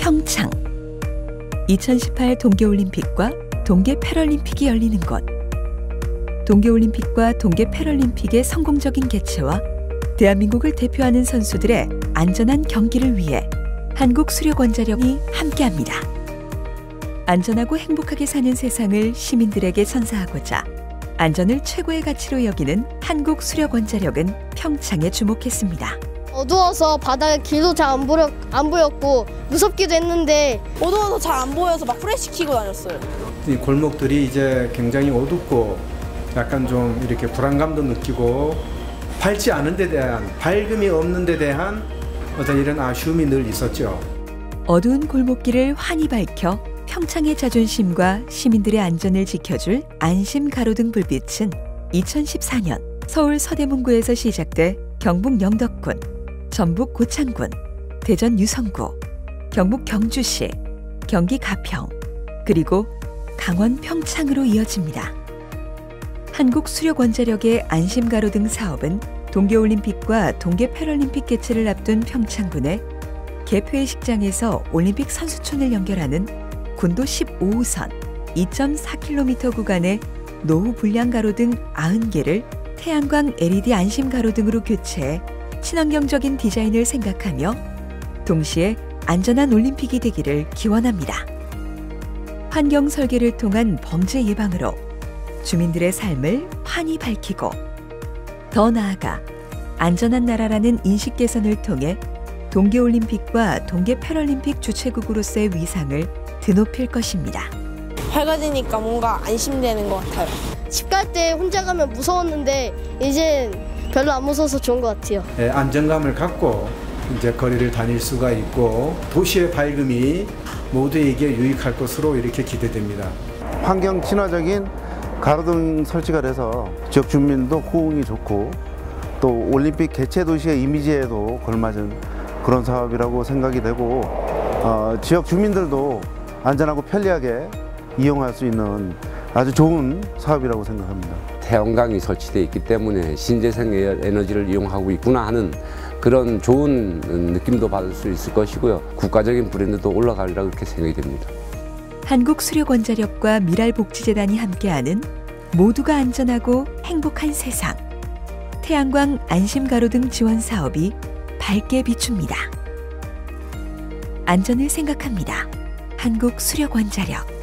평창 2018 동계올림픽과 동계 패럴림픽이 열리는 곳 동계올림픽과 동계 패럴림픽의 성공적인 개최와 대한민국을 대표하는 선수들의 안전한 경기를 위해 한국수력원자력이 함께합니다. 안전하고 행복하게 사는 세상을 시민들에게 선사하고자 안전을 최고의 가치로 여기는 한국수력원자력은 평창에 주목했습니다. 어두워서 바다에 길도 잘 안 보였, 안 보였고 무섭기도 했는데 어두워서 잘 안 보여서 막 프레시 키고 다녔어요. 이 골목들이 이제 굉장히 어둡고 약간 좀 이렇게 불안감도 느끼고 밝지 않은 데 대한 밝음이 없는 데 대한 어떤 이런 아쉬움이 늘 있었죠. 어두운 골목길을 환히 밝혀 평창의 자존심과 시민들의 안전을 지켜줄 안심 가로등 불빛은 2014년 서울 서대문구에서 시작돼 경북 영덕군, 전북 고창군, 대전 유성구, 경북 경주시, 경기 가평, 그리고 강원 평창으로 이어집니다. 한국 수력 원자력의 안심 가로 등 사업은 동계올림픽과 동계 패럴림픽 개최를 앞둔 평창군의 개폐식장에서 올림픽 선수촌을 연결하는 군도 15호선 2.4km 구간의 노후 불량 가로등 90개를 태양광 LED 안심 가로등으로 교체해 친환경적인 디자인을 생각하며 동시에 안전한 올림픽이 되기를 기원합니다. 환경 설계를 통한 범죄 예방으로 주민들의 삶을 환히 밝히고 더 나아가 안전한 나라라는 인식 개선을 통해 동계올림픽과 동계패럴림픽 주최국으로서의 위상을 드높일 것입니다. 밝아지니까 뭔가 안심되는 것 같아요. 집 갈 때 혼자 가면 무서웠는데 이제 별로 안 무서워서 좋은 것 같아요. 예, 안정감을 갖고 이제 거리를 다닐 수가 있고 도시의 밝음이 모두에게 유익할 것으로 이렇게 기대됩니다. 환경 친화적인 가로등 설치가 돼서 지역 주민도 호응이 좋고 또 올림픽 개최 도시의 이미지에도 걸맞은 그런 사업이라고 생각이 되고 어, 지역 주민들도 안전하고 편리하게 이용할 수 있는 아주 좋은 사업이라고 생각합니다. 태양광이 설치되어 있기 때문에 신재생 에너지를 이용하고 있구나 하는 그런 좋은 느낌도 받을 수 있을 것이고요. 국가적인 브랜드도 올라가리라고 그렇게 생각이 됩니다. 한국수력원자력과 미랄복지재단이 함께하는 모두가 안전하고 행복한 세상. 태양광 안심가로 등 지원 사업이 밝게 비춥니다. 안전을 생각합니다. 한국수력원자력.